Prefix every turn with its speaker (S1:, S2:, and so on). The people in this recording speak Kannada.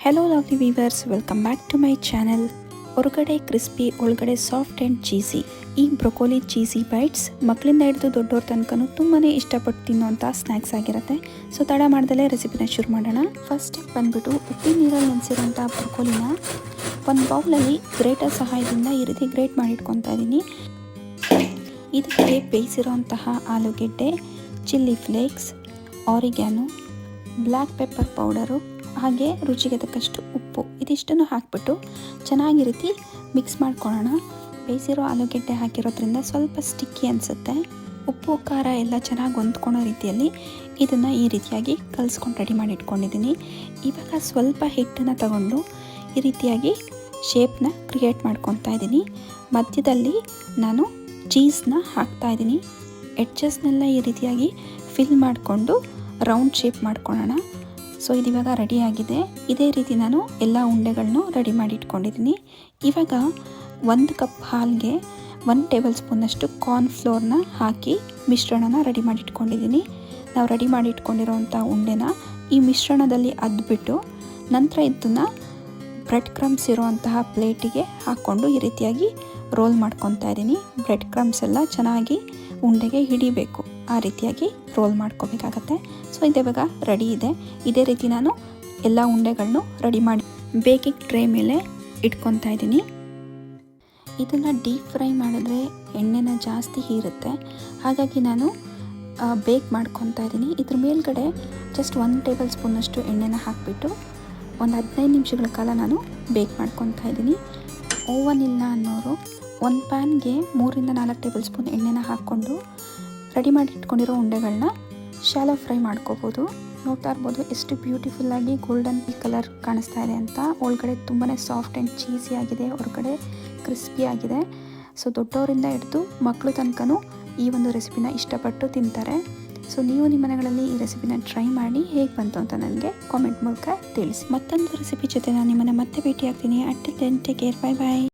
S1: Hello lovely viewers welcome back to my channel ಹೊರಗಡೆ ಕ್ರಿಸ್ಪಿ ಒಳಗಡೆ ಸಾಫ್ಟ್ ಆ್ಯಂಡ್ ಚೀಸಿ ಈ ಬ್ರೊಕೋಲಿ ಚೀಸಿ ಬೈಟ್ಸ್ ಮಕ್ಕಳಿಂದ ಹಿಡಿದು ದೊಡ್ಡವ್ರ ತನಕನೂ ತುಂಬಾ ಇಷ್ಟಪಟ್ಟು ತಿನ್ನುವಂಥ ಸ್ನ್ಯಾಕ್ಸ್ ಆಗಿರುತ್ತೆ. ಸೊ ತಡ ಮಾಡ್ದಲೇ ರೆಸಿಪಿನ ಶುರು ಮಾಡೋಣ. ಫಸ್ಟ್ ಬಂದ್ಬಿಟ್ಟು ಉಪ್ಪಿನ ನೀರಲ್ಲಿ ನೆನೆಸಿರೋಂಥ ಬ್ರೊಕೋಲಿನ ಒಂದು ಬೌಲಲ್ಲಿ ಗ್ರೇಟರ್ ಸಹಾಯದಿಂದ ಈ ರೀತಿ ಗ್ರೇಟ್ ಮಾಡಿಟ್ಕೊತಾ ಇದ್ದೀನಿ ಇದಕ್ಕೆ ಬೇಯಿಸಿರೋಂತಹ ಆಲೂಗೆಡ್ಡೆ chilli flakes oregano black pepper powder ಹಾಗೆ ರುಚಿಗೆ ತಕ್ಕಷ್ಟು ಉಪ್ಪು ಇದಿಷ್ಟನ್ನು ಹಾಕ್ಬಿಟ್ಟು ಚೆನ್ನಾಗಿ ರೀತಿ ಮಿಕ್ಸ್ ಮಾಡ್ಕೊಳ್ಳೋಣ. ಬೇಯಿಸಿರೋ ಆಲೂಗೆಡ್ಡೆ ಹಾಕಿರೋದ್ರಿಂದ ಸ್ವಲ್ಪ ಸ್ಟಿಕ್ಕಿ ಅನಿಸುತ್ತೆ. ಉಪ್ಪು, ಖಾರ ಎಲ್ಲ ಚೆನ್ನಾಗಿ ಹೊಂದ್ಕೊಳೋ ರೀತಿಯಲ್ಲಿ ಇದನ್ನು ಈ ರೀತಿಯಾಗಿ ಕಲಿಸ್ಕೊಂಡು ರೆಡಿ ಮಾಡಿ ಇಟ್ಕೊಂಡಿದ್ದೀನಿ. ಇವಾಗ ಸ್ವಲ್ಪ ಹಿಟ್ಟನ್ನು ತಗೊಂಡು ಈ ರೀತಿಯಾಗಿ ಶೇಪ್ನ ಕ್ರಿಯೇಟ್ ಮಾಡ್ಕೊತಾ ಇದ್ದೀನಿ. ಮಧ್ಯದಲ್ಲಿ ನಾನು ಚೀಸ್ನ ಹಾಕ್ತಾ ಇದ್ದೀನಿ. ಎಡ್ಜಸ್ನೆಲ್ಲ ಈ ರೀತಿಯಾಗಿ ಫಿಲ್ ಮಾಡಿಕೊಂಡು ರೌಂಡ್ ಶೇಪ್ ಮಾಡ್ಕೊಳ್ಳೋಣ. ಸೊ ಇದಿವಾಗ ರೆಡಿ ಆಗಿದೆ. ಇದೇ ರೀತಿ ನಾನು ಎಲ್ಲ ಉಂಡೆಗಳನ್ನು ರೆಡಿ ಮಾಡಿ ಇಟ್ಕೊಂಡಿದ್ದೀನಿ ಇವಾಗ ಒಂದು ಕಪ್ ಹಾಲಿಗೆ ಒನ್ ಟೇಬಲ್ ಸ್ಪೂನಷ್ಟು ಕಾರ್ನ್ಫ್ಲೋರ್ನ ಹಾಕಿ ಮಿಶ್ರಣನ ರೆಡಿ ಮಾಡಿ ಇಟ್ಕೊಂಡಿದ್ದೀನಿ ನಾವು ರೆಡಿ ಮಾಡಿ ಇಟ್ಕೊಂಡಿರೋವಂಥ ಉಂಡೆನ ಈ ಮಿಶ್ರಣದಲ್ಲಿ ಅದ್ಬಿಟ್ಟು ನಂತರ ಇದನ್ನು ಬ್ರೆಡ್ ಕ್ರಮ್ಸ್ ಇರುವಂತಹ ಪ್ಲೇಟಿಗೆ ಹಾಕ್ಕೊಂಡು ಈ ರೀತಿಯಾಗಿ ರೋಲ್ ಮಾಡ್ಕೊತಾ ಇದ್ದೀನಿ. ಬ್ರೆಡ್ ಕ್ರಮ್ಸ್ ಎಲ್ಲ ಚೆನ್ನಾಗಿ ಉಂಡೆಗೆ ಹಿಡಿಬೇಕು. ಆ ರೀತಿಯಾಗಿ ರೋಲ್ ಮಾಡ್ಕೋಬೇಕಾಗತ್ತೆ. ಸೊ ಇದಿವಾಗ ರೆಡಿ ಇದೆ. ಇದೇ ರೀತಿ ನಾನು ಎಲ್ಲ ಉಂಡೆಗಳನ್ನು ರೆಡಿ ಮಾಡಿ ಬೇಕಿಂಗ್ ಟ್ರೇ ಮೇಲೆ ಇಟ್ಕೊತಾ ಇದ್ದೀನಿ. ಇದನ್ನು ಡೀಪ್ ಫ್ರೈ ಮಾಡಿದ್ರೆ ಎಣ್ಣೆನ ಜಾಸ್ತಿ ಹೀರುತ್ತೆ. ಹಾಗಾಗಿ ನಾನು ಬೇಕ್ ಮಾಡ್ಕೊತಾ ಇದ್ದೀನಿ. ಇದ್ರ ಮೇಲ್ಗಡೆ ಜಸ್ಟ್ ಒಂದು ಟೇಬಲ್ ಸ್ಪೂನಷ್ಟು ಎಣ್ಣೆನ ಹಾಕಿಬಿಟ್ಟು ಒಂದು ಹದಿನೈದು ನಿಮಿಷಗಳ ಕಾಲ ನಾನು ಬೇಕ್ ಮಾಡ್ಕೊತಾ ಇದ್ದೀನಿ. ಓವನ್ ಇಲ್ಲ ಅನ್ನೋರು ಒಂದು ಪ್ಯಾನ್ಗೆ ಮೂರಿಂದ ನಾಲ್ಕು ಟೇಬಲ್ ಸ್ಪೂನ್ ಎಣ್ಣೆನ ಹಾಕ್ಕೊಂಡು ರೆಡಿ ಮಾಡಿ ಇಟ್ಕೊಂಡಿರೋ ಉಂಡೆಗಳನ್ನ ಶಾಲೋ ಫ್ರೈ ಮಾಡ್ಕೋಬೋದು. ನೋಡ್ತಾ ಇರ್ಬೋದು ಎಷ್ಟು ಬ್ಯೂಟಿಫುಲ್ ಆಗಿ ಗೋಲ್ಡನ್ ಕಲರ್ ಕಾಣಿಸ್ತಾ ಇದೆ ಅಂತ. ಒಳಗಡೆ ತುಂಬಾ ಸಾಫ್ಟ್ ಆ್ಯಂಡ್ ಚೀಸಿ ಆಗಿದೆ, ಹೊರಗಡೆ ಕ್ರಿಸ್ಪಿ ಆಗಿದೆ. ಸೊ ದೊಡ್ಡವರಿಂದ ಹಿಡಿದು ಮಕ್ಕಳು ತನಕನೂ ಈ ಒಂದು ರೆಸಿಪಿನ ಇಷ್ಟಪಟ್ಟು ತಿಂತಾರೆ. ಸೊ ನೀವು ನಿಮ್ಮ ಮನೆಗಳಲ್ಲಿ ಈ ರೆಸಿಪಿನ ಟ್ರೈ ಮಾಡಿ ಹೇಗೆ ಬಂತು ಅಂತ ನನಗೆ ಕಾಮೆಂಟ್ ಮೂಲಕ ತಿಳಿಸಿ. ಮತ್ತೊಂದು ರೆಸಿಪಿ ಜೊತೆ ನಾನು ನಿಮ್ಮನ್ನು ಮತ್ತೆ ಭೇಟಿ ಆಗ್ತೀನಿ at ten take care bye bye